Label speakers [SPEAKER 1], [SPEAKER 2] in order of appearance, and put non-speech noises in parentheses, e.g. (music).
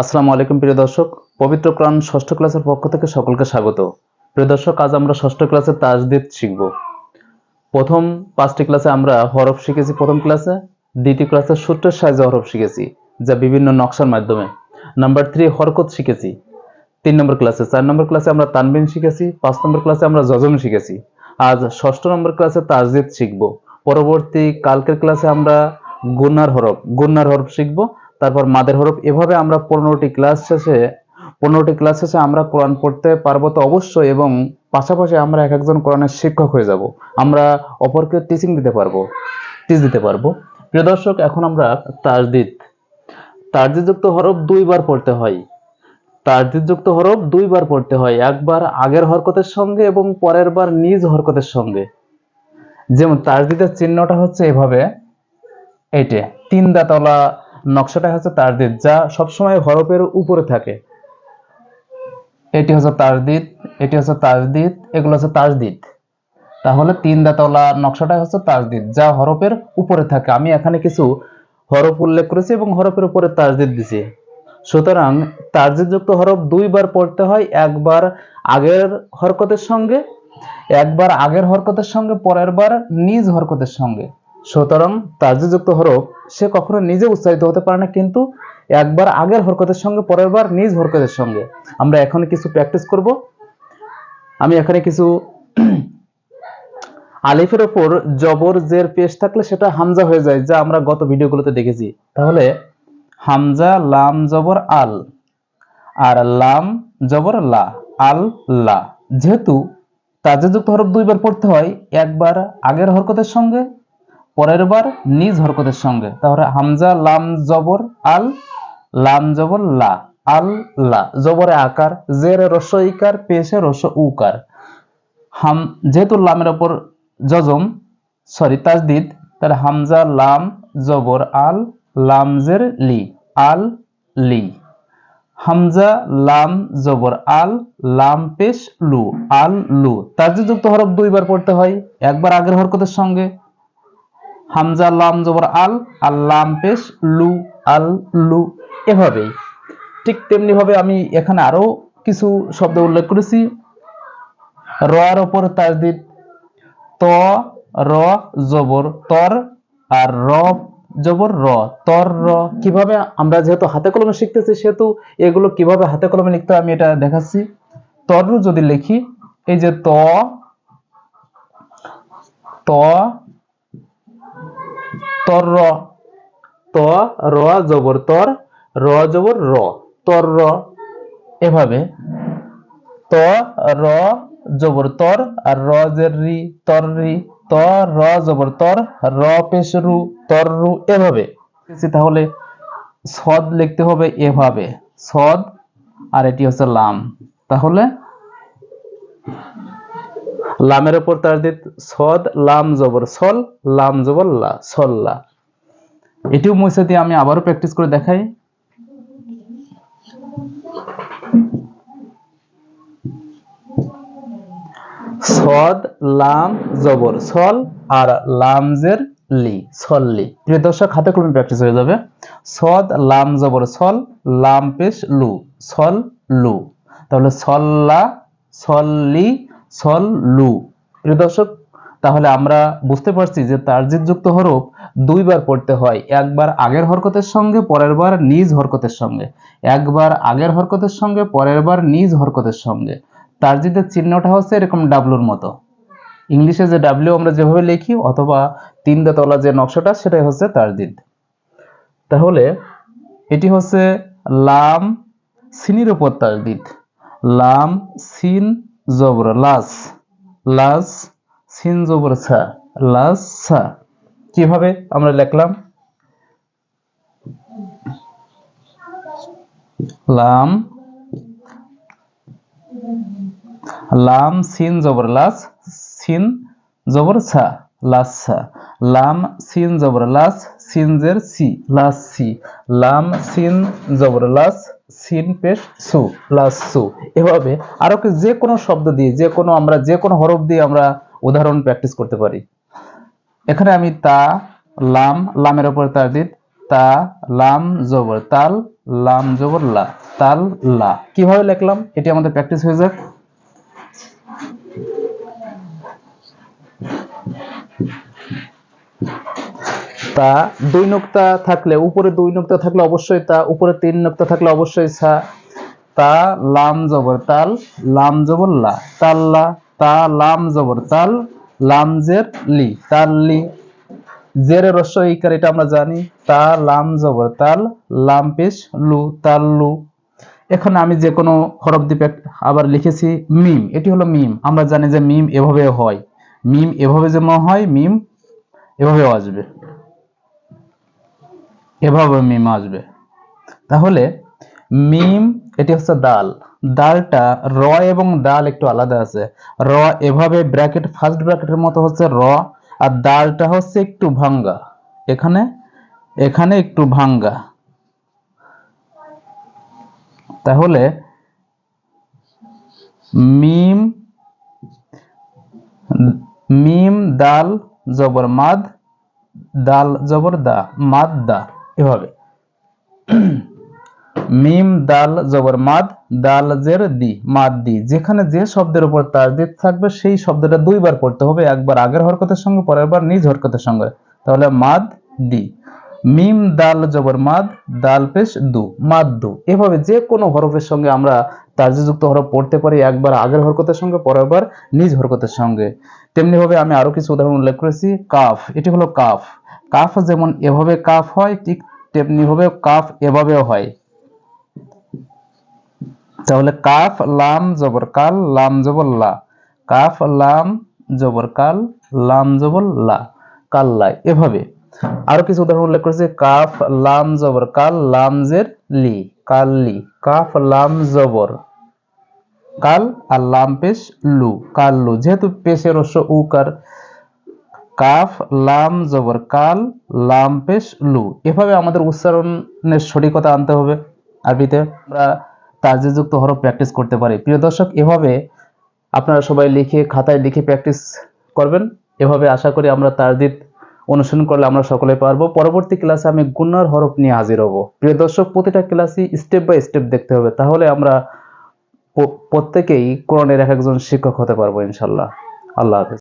[SPEAKER 1] আসসালামু আলাইকুম, প্রিয় দর্শক। পবিত্র প্রাণ ষষ্ঠ ক্লাসের পক্ষ থেকে সকলকে স্বাগত। প্রিয় দর্শক, আজ আমরা ষষ্ঠ ক্লাসের তাজদিদ শিখব। প্রথম পাঁচটি ক্লাসে আমরা হরফ শিখেছি। প্রথম ক্লাসে, দ্বিতীয় ক্লাসে সূত্রের সাহায্যে হরফ শিখেছি, যা বিভিন্ন নকশার মাধ্যমে। নাম্বার থ্রি, হরকত শিখেছি। তিন নম্বর ক্লাসে, চার নম্বর ক্লাসে আমরা তানবিন শিখেছি। পাঁচ নম্বর ক্লাসে আমরা যজম শিখেছি। আজ ষষ্ঠ নম্বর ক্লাসে তাজদিদ শিখব। পরবর্তী কালকের ক্লাসে আমরা গুন্নার হরফ গুন্নার হরফ শিখব। তারপর মাদের হরফ, এভাবে আমরা পনেরোটি ক্লাস শেষে, পনেরোটি ক্লাস শেষে আমরা কোরআন পড়তে পারব তো অবশ্যই এবং পাশাপাশি আমরা এক একজন কোরআনের শিক্ষক হয়ে যাব। আমরা অপরকে টিচিং দিতে পারব টিচ দিতে পারব। প্রিয় দর্শক, এখন আমরা তাজদিদ। তাজদিদযুক্ত হরফ দুইবার পড়তে হয়। তাজদিদযুক্ত হরফ দুইবার পড়তে হয়, একবার আগের হরকতের সঙ্গে এবং পরের বার নিজ হরকতের সঙ্গে। যেমন তাজদিদের চিহ্নটা হচ্ছে এভাবে, এইটে, তিন দাঁতলা নকশাটা হচ্ছে তাজদিদ যা সবসময় হরফের উপরে থাকে। এটি হচ্ছে তাজদিদ এটি হচ্ছে তাজদিদ এগুলো হচ্ছে তাজদিদ তাহলে তিন দাতলা নকশাটা হচ্ছে তাজদিদ যা হরফের উপরে থাকে। আমি এখানে কিছু হরফ উল্লেখ করেছি এবং হরফের উপরে তাজদিদ দিছি। সুতরাং তাজদিদযুক্ত হরফ দুইবার পড়তে হয়, একবার আগের হরকতের সঙ্গে, একবার আগের হরকতের সঙ্গে, পরের বার নিজ হরকতের সঙ্গে। সুতরাং তাজদিদযুক্ত হরফ, সে কখনো নিজে উচ্চারিত হতে পারে না, কিন্তু একবার আগের হরকতের সঙ্গে, পরের বার নিজ হরকতের সঙ্গে। আমরা এখন কিছু প্র্যাকটিস করব। আমি এখানে কিছু (clears throat) আলিফের ওপর জবর জের পেশ থাকলে সেটা হামজা হয়ে যায়, যা আমরা গত ভিডিওগুলোতে দেখেছি। তাহলে, হামজা, লাম, জবর, আল। আর লাম, জবর, লা। আল, লা। যেহেতু তাজযুক্ত হরফ দুইবার পড়তে হয়, একবার আগের হরকতের সঙ্গে পরের বার নিজ হরকতের সঙ্গে। তাহলে হামজা, লাম, জবর, আল, লাম, জবর, লা। আল, লা। জবরে আকার, জের রস, ইকার, পেশে রস, উকার। হাম, যেহেতু লামের ওপর জজম সরি, তাজদিদ, তাহলে হামজা, লাম, জবর, আল লামজের লি। আল, লি। হামজা, লাম, জবর, আল, লাম, পেশ, লু। আল, লু। তাজদিদযুক্ত হরফ দুইবার পড়তে হয়, একবার আগের হরকতের সঙ্গে। হামজা লাম জবর আল, আর লাম পেশ লু, আল, লু, এভাবেই। ঠিক তেমনি ভাবে আমি এখানে আরও কিছু শব্দ উল্লেখ করেছি। রয়ের ওপর তাজদিদ, ত, র, জবর, তর, আর র, জবর, র, তর, র। কীভাবে আমরা যেহেতু হাতে কলমে শিখতেছি, সেহেতু এগুলো কীভাবে হাতে কলমে লিখতে আমি এটা দেখাচ্ছি। তর যদি লিখি, এই যে ত ত তর র ত র জবর তর র জবর র তর র এভাবে। ত র জবর তর আর র জের রি তর রি ত র জবর তর র পেশ রু তর রু এভাবে। তাহলে সদ লিখতে হবে এভাবে। সদ, আর এটি হচ্ছে লাম। তাহলে লামের তার দিত সদ, লাম, জবর, সল, লাম, জবর, লা, সল্লা। এটিও মুছে দিয়ে আমি আবারও প্র্যাকটিস করে দেখাই। সদ, লাম, জবর, সল আর লামজের লি, সল্লি। প্রিয় দর্শক, হাতে কলমে প্র্যাকটিস হয়ে যাবে। সদ, লাম, জবর, সল, লাম, পেশ, লু, সল, লু। তাহলে সল্লা, সল্লি সল। লু প্রিয় দর্শক, তাহলে আমরা বুঝতে পারছি যে তারজিৎযুক্ত হরফ দুইবার পড়তে হয়। একবার আগের হরকতের সঙ্গে, পরের বার নিজ হরকতের সঙ্গে। একবার আগের হরকতের সঙ্গে, পরের বার নিজ হরকতের সঙ্গে। তারজিদের চিহ্নটা হচ্ছে এরকম ডাবলুর মতো। ইংলিশে যে ডাব্লিউ আমরা যেভাবে লিখি, অথবা তিন তলা যে নকশাটা, সেটাই হচ্ছে তারজিদ। তাহলে এটি হচ্ছে লাম সিনির উপর তারদিদ লাম সিন জবর লাস লাস সিন জবর, ছা। লাস সা কীভাবে আমরা লিখলাম? লাম লাম, সিন জবর লাস সিন জবর, ছা। লাসা লাম, সিন জবর লাস সিন জের সি লাস সি লাম, সিন জবর লাস সিন পেশ সু লাস সু। এভাবে আরও কি যে কোনো শব্দ দিয়ে, যে কোনো আমরা, যে কোনো হরফ দিয়ে আমরা উদাহরণ প্র্যাকটিস করতে পারি। এখানে আমি তা, লাম, লামের উপর তারদিদ তা, লাম, জবর, তাল, লাম, জবর, লা, তাল, লা। কীভাবে লিখলাম? এটি আমাদের প্র্যাকটিস হয়ে যাক। তা দুই নোক্তা থাকলে উপরে দুই নোক্তা থাকলে অবশ্যই তা, উপরে তিন নোক্তা থাকলে অবশ্যই সা তা, লাম জবর, তাল, লাম জবর, লা। তাল্লা তা, লাম জবর, তাল, লাম জের, লি। তাল, লি। জেরে রস্য ইকার এটা আমরা জানি। তা, লাম জবর, তাল, লাম পেশ, লু, তাল, লু। এখন আমি যে কোনো হরফ দ্বীপে আবার লিখেছি মিম। এটি হলো মিম। আমরা জানি যে মিম এভাবে হয়। মিম এভাবে যেমন হয়, মিম এভাবেও আসবে। এভাবে মিম আসবে। তাহলে মিম, এটি হচ্ছে দাল। দালটা র এবং দাল একটু আলাদা আছে। র এভাবে ব্র্যাকেট ফার্স্ট ব্র্যাকেটের মতো হচ্ছে র, আর দালটা হচ্ছে একটু ভাঙ্গা। এখানে এখানে একটু ভাঙ্গা। তাহলে মিম মিম, দাল, জবর, মাদ, দাল, জবর, দা, মাদ, দা। এভাবে। মিম, দাল, জবর, মাদ দাল জের দি, মাদ, দি। যেখানে যে শব্দের উপর তাজদিদ থাকবে, সেই শব্দটা দুইবার পড়তে হবে, একবার আগের হরকতের সঙ্গে, পরের বার নিজ হরকতের সঙ্গে। তাহলে মাদ, দি। মিম, দাল, জবর, মাদ, দাল, পেশ, দু, মাদ, দু। এভাবে যে কোনো হরফের সঙ্গে আমরা তাজযুক্ত হরফ পড়তে পারি, একবার আগের হরকতের সঙ্গে পরের বার নিজ হরকতের সঙ্গে। তেমনি ভাবে আমি আরও কিছু উদাহরণ উল্লেখ করেছি, কাফ, এটি হলো কাফ। কাফ যেমন এভাবে কাফ হয়, ঠিক তেমনি ভাবে কাফ এভাবেও হয়। তাহলে কাফ, লাম, জবর, কাল, লাম, জবর, লা। কাফ, লাম, জবর, কাল, লাম, জবর, লা। কাল্লা এভাবে। আরও কিছু উদাহরণ উল্লেখ করেছে, কাফ, লাম, জবর। কাল, লাম, জের, লি। কাল্লি কাফ, লাম, জবর। কাল আর লাম, পেশ, লু। কাল্লু যেহেতু পেশের রস্য উকার। কাফ, লাম, জবর। কাল, লাম, পেশ, লু। এভাবে আমাদের উচ্চারণের সঠিকতা আনতে হবে আরবিতে। আমরা তাজযুক্ত হরফ প্র্যাকটিস করতে পারি। প্রিয় দর্শক, এভাবে আপনারা সবাই লিখে, খাতায় লিখে প্র্যাকটিস করবেন। এভাবে আশা করি আমরা তাজদিদ অনুসরণ করলে আমরা সকলে পারব। পরবর্তী ক্লাসে আমি গুণার হরফ নিয়ে হাজির হব। প্রিয় দর্শক, প্রতিটা ক্লাসই স্টেপ বাই স্টেপ দেখতে হবে। তাহলে আমরা প্রত্যেকেই কোরআনের এক একজন শিক্ষক হতে পারব ইনশাল্লাহ। আল্লাহ হাফেজ।